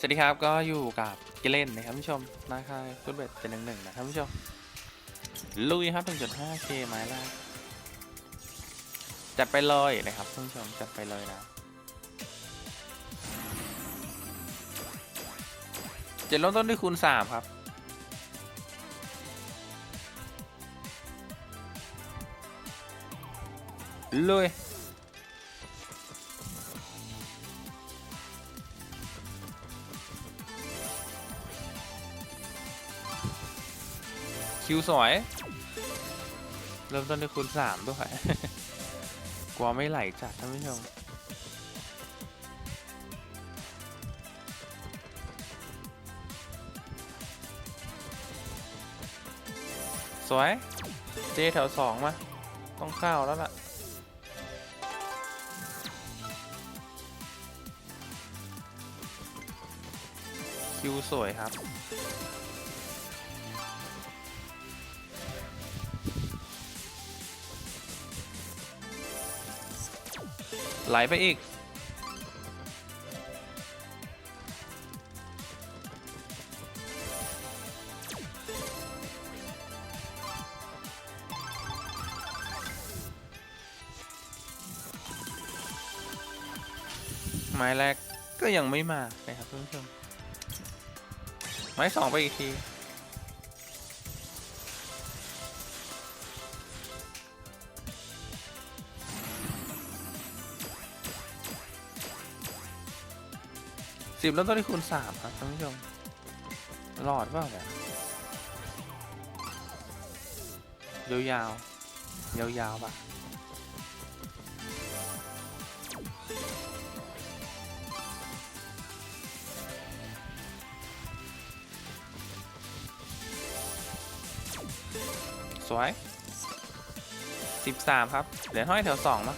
สวัสดีครับก็อยู่กับเกเล่นนะครับผู้ชมนาคายฟุตเบดเป็นหนึ่งหนึ่งนะท่านผู้ชมลุยครับ 1.5k ไม้แรกจัดไปเลยนะครับท่านผู้ชมจัดไปเลยนะจะเริ่มต้นด้วยคูณ3ครับ เลย คิวสวย เริ่มต้นด้วยคูณสามด้วย กลัวไม่ไหลจัดท่านผู้ชมสวย เจแถวสองมา ต้องเข้าแล้วล่ะ คิวสวยครับ ไหลไปอีก ไม้แรกก็ยังไม่มานะครับท่านผู้ชมไม้สองไปอีกที สิบแล้วต้นที่คูณสามครับท่านผู้ชมหลอดเปล่าเนี่ยยาวๆยาวๆป่ะสวยสิบสามครับ เหรียญห้อยแถวสองมา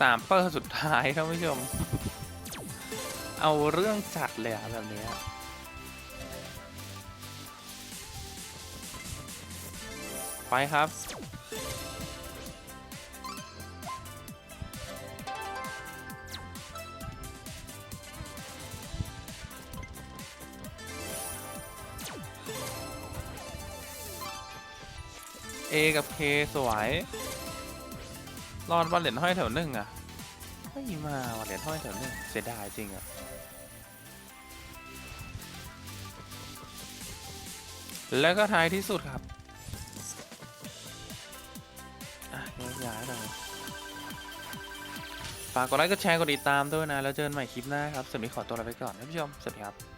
สามเปอร์สุดท้ายท่านผู้ชม เอาเรื่องจัดเลยอะแบบนี้ไปครับ A กับ K สวย รอดวันเหรียญห้อยแถวหนึ่งอะไม่มาวันเหรียญห้อยแถวหนึ่งเสียดายจริงอะแล้วก็ท้ายที่สุดครับย้ายเลยฝากกดไลค์กดแชร์กดติดตามด้วยนะ แล้วเจอกันใหม่คลิปหน้าครับสำหรับวันนี้ขอตัวลาไปก่อนท่านผู้ชม สวัสดีครับ